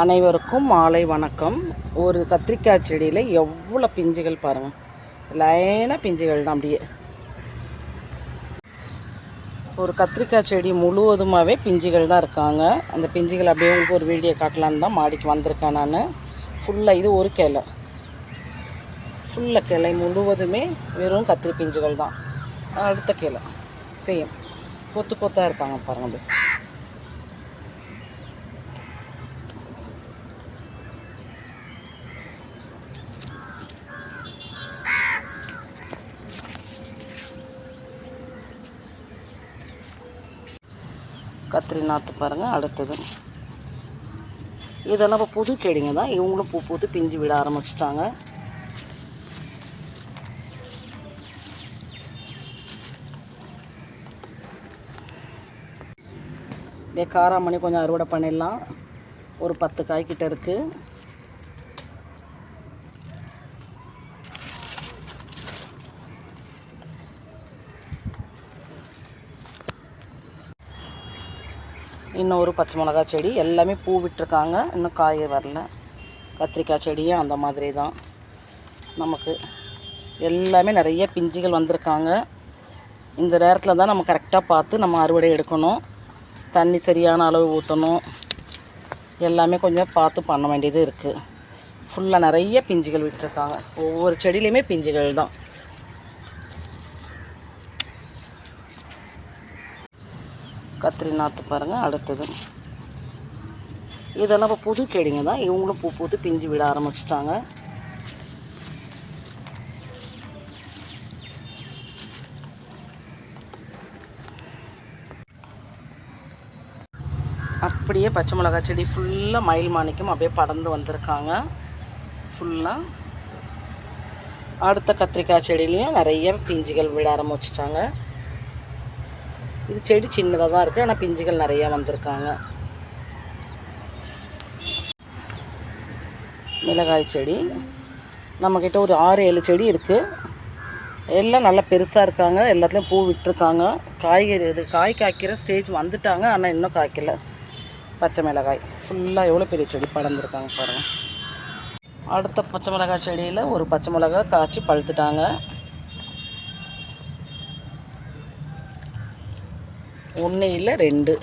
அனைவருக்கும் மாலை வணக்கம். ஒரு கத்திரிக்காய் செடியில் எவ்வளோ பிஞ்சுகள் பாருங்கள் லைனாக பிஞ்சுகள் தான் அப்படியே. ஒரு கத்திரிக்காய் செடி முழுவதுமாகவே பிஞ்சுகள் தான் இருக்காங்க. அந்த பிஞ்சுகள் அப்படியே உங்களுக்கு ஒரு வீடியோ காட்டலான்னு தான் மாடிக்கு வந்திருக்கேன் நான். ஃபுல்லாக இது ஒரு கிளை. ஃபுல்லாக கிளை முழுவதுமே வெறும் கத்திரி பிஞ்சுகள் தான். அடுத்த கிளை. சேம் கொத்து கொத்தாக இருக்காங்க பாருங்கள் அப்படியே. கத்திரி நாற்று பாருங்கள் அடுத்தது. இதெல்லாம் இப்போ புது செடிங்க தான். இவங்களும் பூ பூத்து பிஞ்சு விட ஆரம்பிச்சிட்டாங்க. அப்படியே காராமணி கொஞ்சம் அறுவடை பண்ணிடலாம். ஒரு பத்து காய் கிட்ட இருக்குது இன்னும் ஒரு பச்சை மிளகா செடி. எல்லாமே பூ விட்டுருக்காங்க. இன்னும் காய வரல. கத்திரிக்காய் செடியும் அந்த மாதிரி தான். நமக்கு எல்லாமே நிறைய பிஞ்சுகள் வந்திருக்காங்க. இந்த நேரத்தில் தான் நம்ம கரெக்டாக பார்த்து நம்ம அறுவடை எடுக்கணும். தண்ணி சரியான அளவு ஊற்றணும் எல்லாமே கொஞ்சம் பார்த்து பண்ண வேண்டியது இருக்குது ஃபுல்லாக நிறைய பிஞ்சுகள் விட்டுருக்காங்க. ஒவ்வொரு செடியிலையுமே பிஞ்சுகள் தான். கத்திரி நாற்று பாருங்கள் அடுத்தது. இதெல்லாம் இப்போ புது செடிங்க தான். இவங்களும் பூ பூத்து பிஞ்சு விட ஆரம்பிச்சிட்டாங்க. அப்படியே பச்சை மிளகா செடி ஃபுல்லாக மயில் மாணிக்கம் அப்படியே படர்ந்து வந்திருக்காங்க. ஃபுல்லாக அடுத்த கத்திரிக்காய் செடியிலையும் நிறைய பிஞ்சுகள் விட ஆரம்பிச்சிட்டாங்க. இது செடி சின்னதாக தான் இருக்குது ஆனால் பிஞ்சுகள் நிறையா வந்திருக்காங்க. மிளகாய் செடி. நம்மக்கிட்ட ஒரு ஆறு ஏழு செடி இருக்குது எல்லாம் நல்லா பெருசாக இருக்காங்க. எல்லாத்துலேயும் பூ விட்டுருக்காங்க. காய்கறி இது காய் காய்க்கிற ஸ்டேஜ் வந்துட்டாங்க. ஆனால் இன்னும் காய்க்கல. பச்சை மிளகாய். ஃபுல்லாக எவ்வளோ பெரிய செடி படர்ந்துருக்காங்க பாருங்கள் அடுத்த பச்சை மிளகாய் செடியில் ஒரு பச்சை மிளகாய் காய்ச்சி பழுத்துட்டாங்க. ஒன்று இல்லை ரெண்டு.